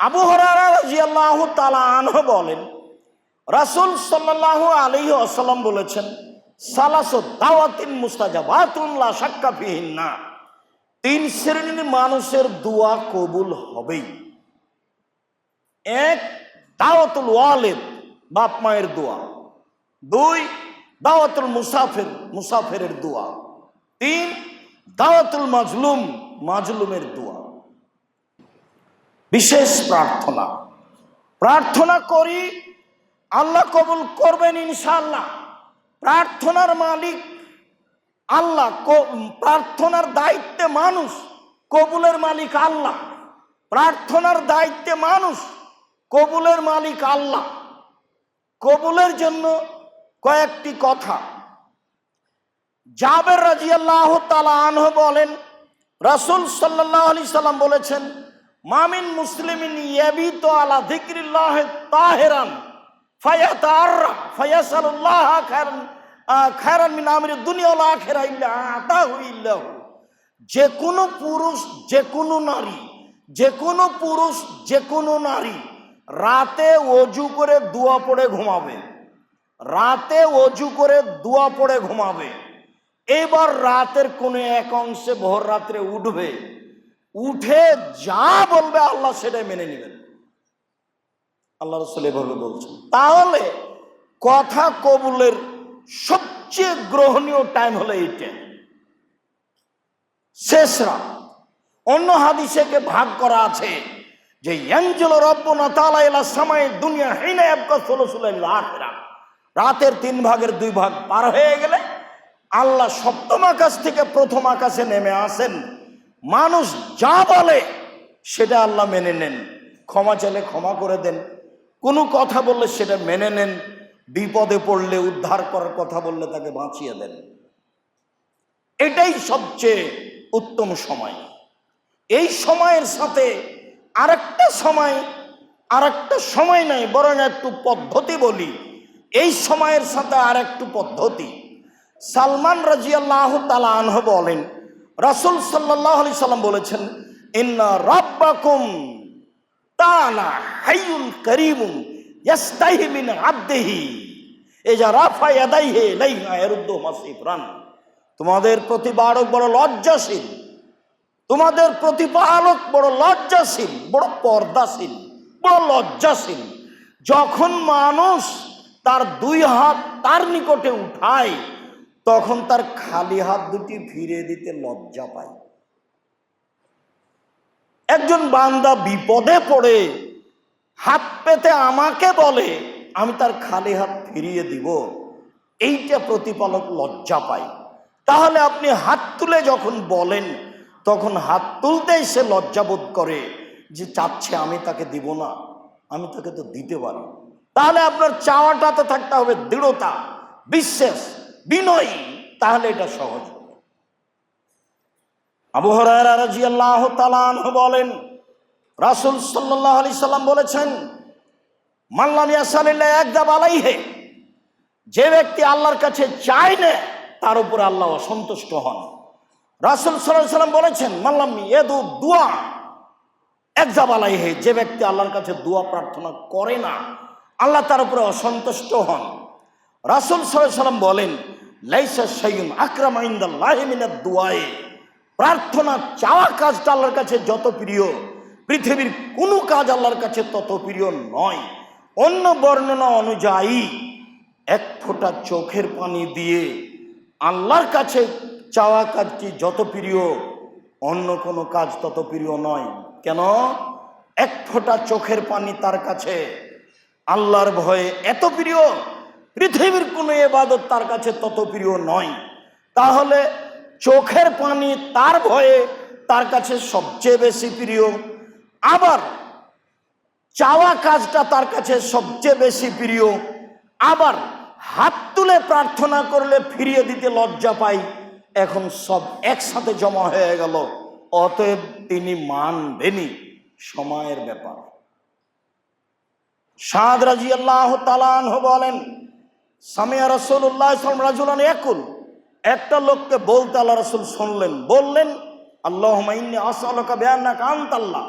আবু হরারা রাজিয়াল্লাহ তালা আনহ বলেন, রাসুল সাল্লাহ আলী আসাল্লাম বলেছেন, সালাসো দাওয়াতিন মুস্তাজাবাতুল্লাহ সাক্কাফিহীন না তিন শ্রেণির মানুষের দোয়া কবুল হবেই। এক, দাওয়াতুল ওয়ালেদ, বাপ মায়ের দোয়া। দুই, দাওয়াতুল মুসাফির, মুসাফিরের দোয়া। তিন, দাওয়াতুল মাজলুম, মাজলুমের দোয়া। বিশেষ প্রার্থনা। প্রার্থনা করি, আল্লাহ কবুল করবেন ইনশাল্লাহ প্রার্থনার মালিক আল্লাহ প্রার্থনার দায়িত্বে মানুষ, কবুলের মালিক আল্লাহ। প্রার্থনার দায়িত্বে মানুষ, কবুলের মালিক আল্লাহ। কবুলের জন্য কয়েকটি কথা। জাবের রাজিয়াল্লাহ তালা আনহ বলেন, রাসুল সাল্লাহ আলি সাল্লাম বলেছেন মামিন মুসলিমিন ইয়াবিত আলা যিকরিল্লাহ তাহেরান ফায়াতাররা ফায়াসালুল্লাহ খায়রান খায়রান মিন আমরি দুনিয়া ওয়াল আখিরা ইল্লা আতাহু ইল্লাহু। যে কোনো পুরুষ যে কোনো নারী যে কোনো পুরুষ যে কোনো নারী রাতে অজু করে দোয়া পড়ে ঘুমাবে। রাতে অজু করে দোয়া পড়ে ঘুমাবে। এবার রাতের কোনো এক অংশে ভোর রাত্রে উঠবে। উঠে যা বলবে আল্লাহ সেটাই মেনে নেবেন। আল্লাহ রসুল এভাবে বলছেন। তাহলে কথা কবুলের সবচেয়ে গ্রহণীয় টাইম হলো এইটা শেষ রাত। অন্য হাদিসেকে ভাগ করা আছে যে ইয়াঞ্জল রব্বনা তালা ইলা সামাই দুনিয়া হিনা এবকা সোলসুলাইল আখিরা। রাতের তিন ভাগের দুই ভাগ পার হয়ে গেলে আল্লাহ সপ্তম আকাশ থেকে প্রথম আকাশে নেমে আসেন। মানুষ যা বলে, সেটা আল্লাহ মেনে নেন। ক্ষমা চাইলে ক্ষমা করে দেন। কোনো কথা বললে সেটা মেনে নেন। বিপদে পড়লে উদ্ধার করার কথা বললে তাকে বাঁচিয়ে দেন। এটাই সবচেয়ে উত্তম সময়। এই সময়ের সাথে আরেকটা সময় আরেকটা সময় নাই, বরং একটু পদ্ধতি বলি। এই সময়ের সাথে আর একটু পদ্ধতি। সালমান রাজিয়াল্লাহ তালা আনহ বলেন রাসুল সাল্লাহ আলি সাল্লাম বলেছেন, ইন্না রাব্বাকুম তালা হাইয়ুন করিমুন ইয়াস্তাহি মিন আবদিহি। এজা রাফা ইয়াদাইহি লাইহা ইয়ারুদ্দু মাসিফরান তোমাদের প্রতিপালক বড় লজ্জাশীল, তোমাদের প্রতিপালক বড় লজ্জাশীল, বড় পর্দাশীল, বড় লজ্জাশীল। যখন মানুষ তার দুই হাত তার নিকটে উঠায় তখন তার খালি হাত দুটি ফিরে দিতে লজ্জা পায়। একজন বান্দা বিপদে পড়ে, হাত পেতে আমাকে বলে, আমি তার খালি হাত ফিরিয়ে দিব। এইটা প্রতিপালক লজ্জা পায়। তাহলে আপনি হাত তুলে যখন বলেন, তখন হাত তুলতেই সে লজ্জাবোধ করে যে চাচ্ছে আমি তাকে দিব না, আমি তাকে তো দিতে পারি। তাহলে আপনার চাওয়াটাতে থাকতে হবে দৃঢ়তা, বিশ্বাস। বিনয়ী, তাহলে এটা সহজ হবে। আবু হরায়রা রাদিয়াল্লাহু তাআলা আনহু বলেন, রাসূল সাল্লাল্লাহু আলাইহি সাল্লাম বলেছেন মাল্লাম ইয়াসালিল্লাহ একদাব আলাইহে যে ব্যক্তি আল্লাহর কাছে চায় না, তার উপরে আল্লাহ অসন্তুষ্ট হন। রাসূল আলাইহি সাল্লাম বলেছেন মাল্লাম ইয়াদু দুয়া একজাব আলাইহে, যে ব্যক্তি আল্লাহর কাছে দোয়া প্রার্থনা করে না, আল্লাহ তার উপরে অসন্তুষ্ট হন। রাসূল সাল্লাম বলেন, লাইসা শাইউন আকরাম ইনদাল্লাহি মিনাদ দুআয়ে প্রার্থনা চাওয়া কাজটা আল্লাহর কাছে যত প্রিয়, পৃথিবীর কোনো কাজ আল্লাহর কাছে তত প্রিয় নয়। অন্য বর্ণনা অনুযায়ী, এক ফোঁটা চোখের পানি দিয়ে আল্লাহর কাছে চাওয়া কাজটি যত প্রিয়, অন্য কোনো কাজ তত প্রিয় নয়। কেন? এক ফোঁটা চোখের পানি তার কাছে আল্লাহর ভয়ে এত প্রিয় পৃথিবীর কোনো এবাদত তার কাছে তত প্রিয় নয়। তাহলে চোখের পানি তার ভয়ে তার কাছে সবচেয়ে বেশি প্রিয়। আবার চাওয়া কাজটা তার কাছে সবচেয়ে বেশি প্রিয়। আবার হাত তুলে প্রার্থনা করলে ফিরিয়ে দিতে লজ্জা পাই। এখন সব একসাথে জমা হয়ে গেল। অতএব তিনি মানবেনই সময়ের ব্যাপার। সাদ রাজি আল্লাহ তালান বলেন সামিয়া রসুল্লাহ রাজুলান একুল। একটা লোককে বলতে আল্লাহ রসুল শুনলেন, বললেন আল্লাহ আসালকা বেয়ান্না কান্ত আল্লাহ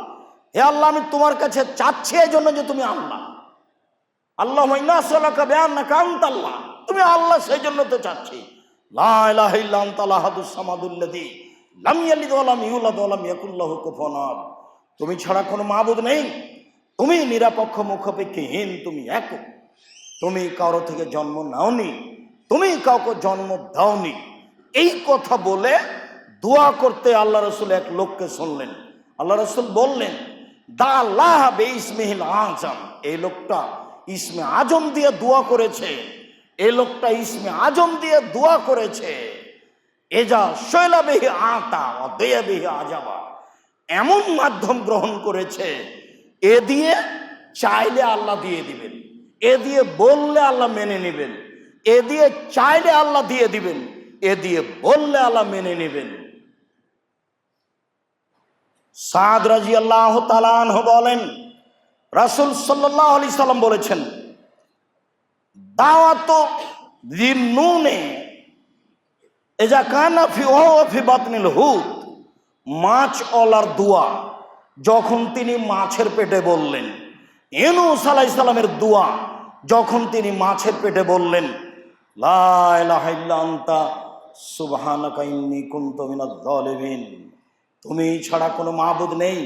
হে আল্লাহ, আমি তোমার কাছে চাচ্ছি এই জন্য যে তুমি আল্লাহ। আল্লাহ মাইনাসলাকা বেয়ান না কান্ত আল্লাহ তুমি আল্লাহ, সেই জন্য তো চাচ্ছি। তুমি ছাড়া কোনো মাবুদ নেই। তুমি নিরাপক্ষ মুখপেক্ষীহীন, তুমি এক তুমি কারও থেকে জন্ম নাওনি, তুমি কাউকে জন্ম দাওনি। এই কথা বলে দোয়া করতে আল্লাহ রসুল এক লোককে শুনলেন। আল্লাহ রসুল বললেন, দা আল্লাহ বে ইসমিহিল আজম। এই লোকটা ইসমে আজম দিয়ে দোয়া করেছে। এই লোকটা ইসমে আজম দিয়ে দোয়া করেছে। এজা শৈলা বেহি আতা অদয়া বেহি আজাবা। এমন মাধ্যম গ্রহণ করেছে, এ দিয়ে চাইলে আল্লাহ দিয়ে দিবেন। এ দিয়ে বললে আল্লাহ মেনে নেবেন, এ দিয়ে চাইলে আল্লাহ দিয়ে দিবেন, এ দিয়ে বললে আল্লাহ মেনে নেবেন। সাদ রাজি আল্লাহ তালান বলেন, রাসুল সাল্লাহ আলি সাল্লাম বলেছেন, দাওয়াত নুনে, এজা কানা ফি ও ফি বাতনিল হুত মাছ অলার দোয়া, যখন তিনি মাছের পেটে বললেন। ইউনুস আলাইহিস সালামের দোয়া যখন তিনি মাছের পেটে বললেন তুমি ছাড়া কোনো মাবুদ নেই,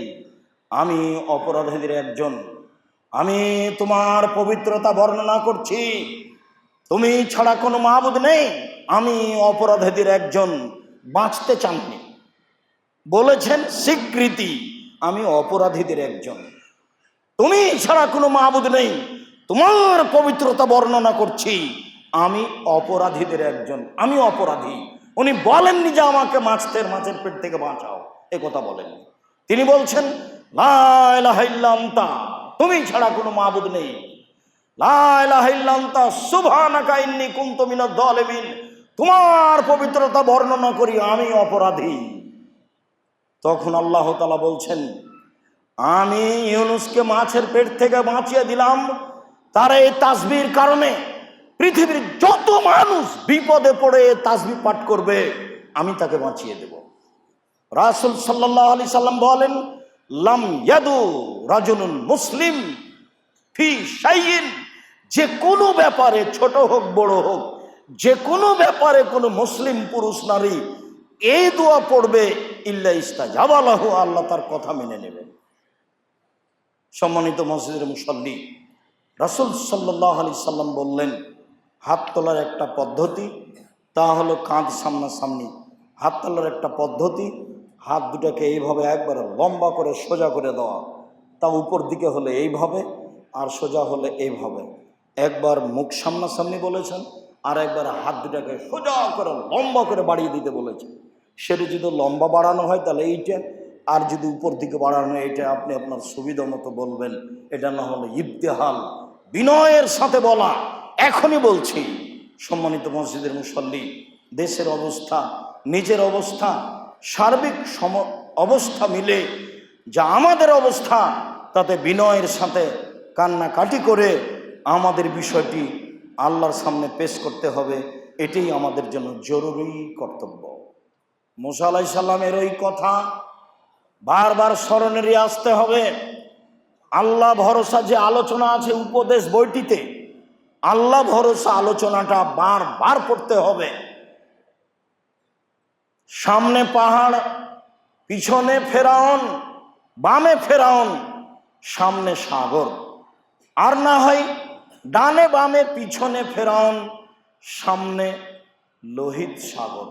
আমি অপরাধীদের একজন, আমি তোমার পবিত্রতা বর্ণনা করছি, তুমি ছাড়া কোনো মাবুদ নেই, আমি অপরাধীদের একজন, বাঁচতে চাননি। বলেছেন স্বীকৃতি, আমি অপরাধীদের একজন। তুমি ছাড়া কোনো মাবুদ নেই। তোমার পবিত্রতা বর্ণনা করছি। আমি অপরাধীদের একজন। আমি অপরাধী। উনি বলেননি যে আমাকে মাছের মাছের পেট থেকে বাঁচাও। এ কথা বলেননি। তিনি বলছেন লা ইলাহা তুমি ছাড়া কোনো মাবুদ নেই। লা ইলাহা ইল্লা আনতা, সুবহানাকা ইন্নী কুনতু তোমার পবিত্রতা বর্ণনা করি আমি অপরাধী। তখন আল্লাহ তালা বলছেন আমি ইউনুসকে মাছের পেট থেকে বাঁচিয়ে দিলাম। তার এই তাসবির কারণে পৃথিবীর যত মানুষ বিপদে পড়ে তাসবি পাঠ করবে, আমি তাকে বাঁচিয়ে দেব। রাসুল সাল্লাহ আলি সাল্লাম বলেন, লাম ইয়াদু রাজুনুন মুসলিম ফি শাইইন। যে কোনো ব্যাপারে ছোট হোক, বড় হোক, যে কোনো ব্যাপারে কোনো মুসলিম পুরুষ, নারী, এই দোয়া পড়বে, ইল্লা ইস্তা জাবালাহু আল্লাহ তার কথা মেনে নেবেন। সম্মানিত মসজিদের মুসল্লি। রাসুল সাল্লাহ আলি সাল্লাম বললেন, হাত তোলার একটা পদ্ধতি, তা হলো কাঁধ সামনাসামনি। হাত তোলার একটা পদ্ধতি, হাত দুটাকে এইভাবে একবারে লম্বা করে সোজা করে দেওয়া। তা উপর দিকে হলে এইভাবে, আর সোজা হলে এইভাবে। একবার মুখ সামনাসামনি বলেছেন, আর একবার হাত দুটাকে সোজা করে লম্বা করে বাড়িয়ে দিতে বলেছেন। সেটা যদি লম্বা বাড়ানো হয়, তাহলে এইটা আর যদি উপর দিকে বাড়ানো, এটা আপনি আপনার সুবিধা মতো বলবেন। এটা না হলে ইবতেহাল, বিনয়ের সাথে বলা। এখনই বলছি, সম্মানিত মসজিদের মুসল্লি, দেশের অবস্থা, নিজের অবস্থা, সার্বিক সম, অবস্থা মিলে যা আমাদের অবস্থা, তাতে বিনয়ের সাথে কান্নাকাটি করে আমাদের বিষয়টি আল্লাহর সামনে পেশ করতে হবে, এটাই আমাদের জন্য জরুরি কর্তব্য। মুসা আলাই সাল্লামের ওই কথা বারবার স্মরণেরই আসতে হবে। আল্লাহ ভরসা যে আলোচনা আছে উপদেশ বইটিতে, আল্লাহ ভরসা আলোচনাটা বারবার পড়তে হবে। সামনে পাহাড়, পিছনে ফেরাউন, বামে ফেরাউন, সামনে সাগর। আর না হয় ডানে বামে পিছনে ফেরাউন, সামনে লোহিত সাগর,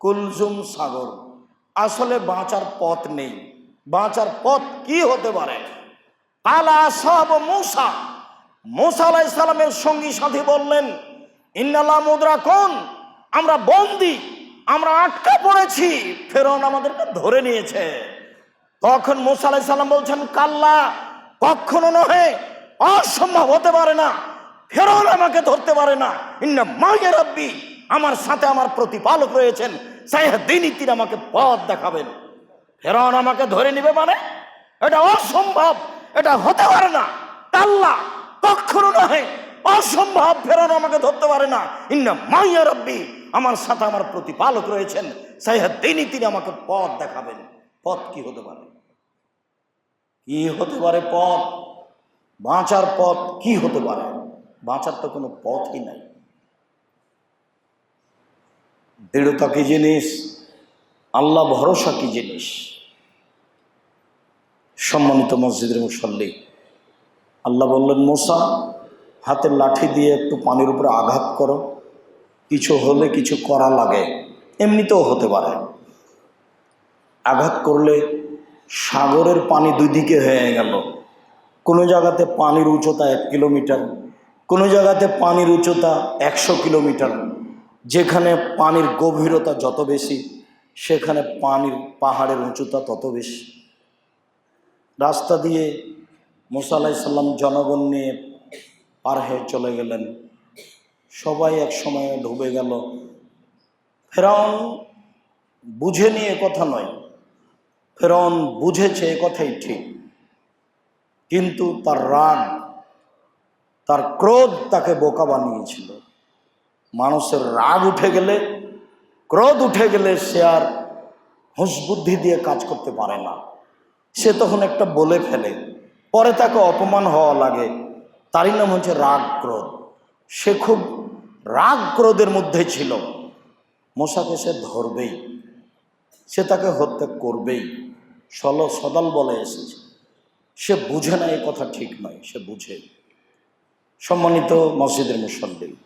কুলজুম সাগর। আসলে বাঁচার পথ নেই। বাঁচার পথ কি হতে পারে? আলা সব মূসা, মোসা আলাহ সঙ্গী সাথী বললেন, ইন্নাল্লাহ মুদ্রা কোন, আমরা বন্দি, আমরা আটকা পড়েছি, ফেরন আমাদেরকে ধরে নিয়েছে। তখন মোসা সাল্লাম বলছেন, কাল্লা, কখনো নহে, অসম্ভব হতে পারে না, ফেরন আমাকে ধরতে পারে না। ইন্না মায়ের রব্বি, আমার সাথে আমার প্রতিপালক রয়েছেন তিনি আমাকে পথ দেখাবেন। ফেরন আমাকে ধরে নিবে মানে? এটা অসম্ভব। এটা হতে পারে না। আল্লাহ কখনো নহে। অসম্ভব ফেরানো আমাকে ধরতে পারে না। ইন্না মাইয়া রব্বি, আমার সাথে আমার প্রতিপালক রয়েছেন। সাইহাদ্দিনই তিনি আমাকে পথ দেখাবেন। পথ কি হতে পারে? কি হতে পারে পথ? বাঁচার পথ কি হতে পারে? বাঁচার তো কোনো পথই নাই। দৃঢ়তা কি জিনিস? আল্লাহ ভরসা কি জিনিস? সম্মানিত মসজিদের মুসল্লি, আল্লাহ বললেন, মোসা হাতের লাঠি দিয়ে একটু পানির উপরে আঘাত করো। কিছু হলে কিছু করা লাগে। এমনিতেও হতে পারে। আঘাত করলে সাগরের পানি দুই দিকে হয়ে গেল। কোনো জায়গাতে পানির উচ্চতা এক কিলোমিটার, কোনো জায়গাতে পানির উচ্চতা একশো কিলোমিটার। যেখানে পানির গভীরতা যত বেশি, সেখানে পানির পাহাড়ের উঁচুতা তত বেশি। রাস্তা দিয়ে মুসা আলাইসাল্লাম জনগণ নিয়ে পার হয়ে চলে গেলেন। সবাই এক সময় ডুবে গেল। ফেরাউন বুঝে নিয়ে কথা নয়। ফেরাউন বুঝেছে এ কথাই ঠিক। কিন্তু তার রাগ, তার ক্রোধ তাকে বোকা বানিয়েছিল। মানুষের রাগ উঠে গেলে, ক্রোধ উঠে গেলে সে আর হুঁশ বুদ্ধি দিয়ে কাজ করতে পারে না। সে তখন একটা বলে ফেলে, পরে তাকে অপমান হওয়া লাগে। তারই নাম হচ্ছে রাগ ক্রোধ। সে খুব রাগ ক্রোধের মধ্যে ছিল। মশাকে সে ধরবেই, সে তাকে হত্যা করবেই। সল, সদাল বলে এসেছে। সে বুঝে না এ কথা ঠিক নয়, সে বুঝে। সম্মানিত মসজিদের মুসল্লি।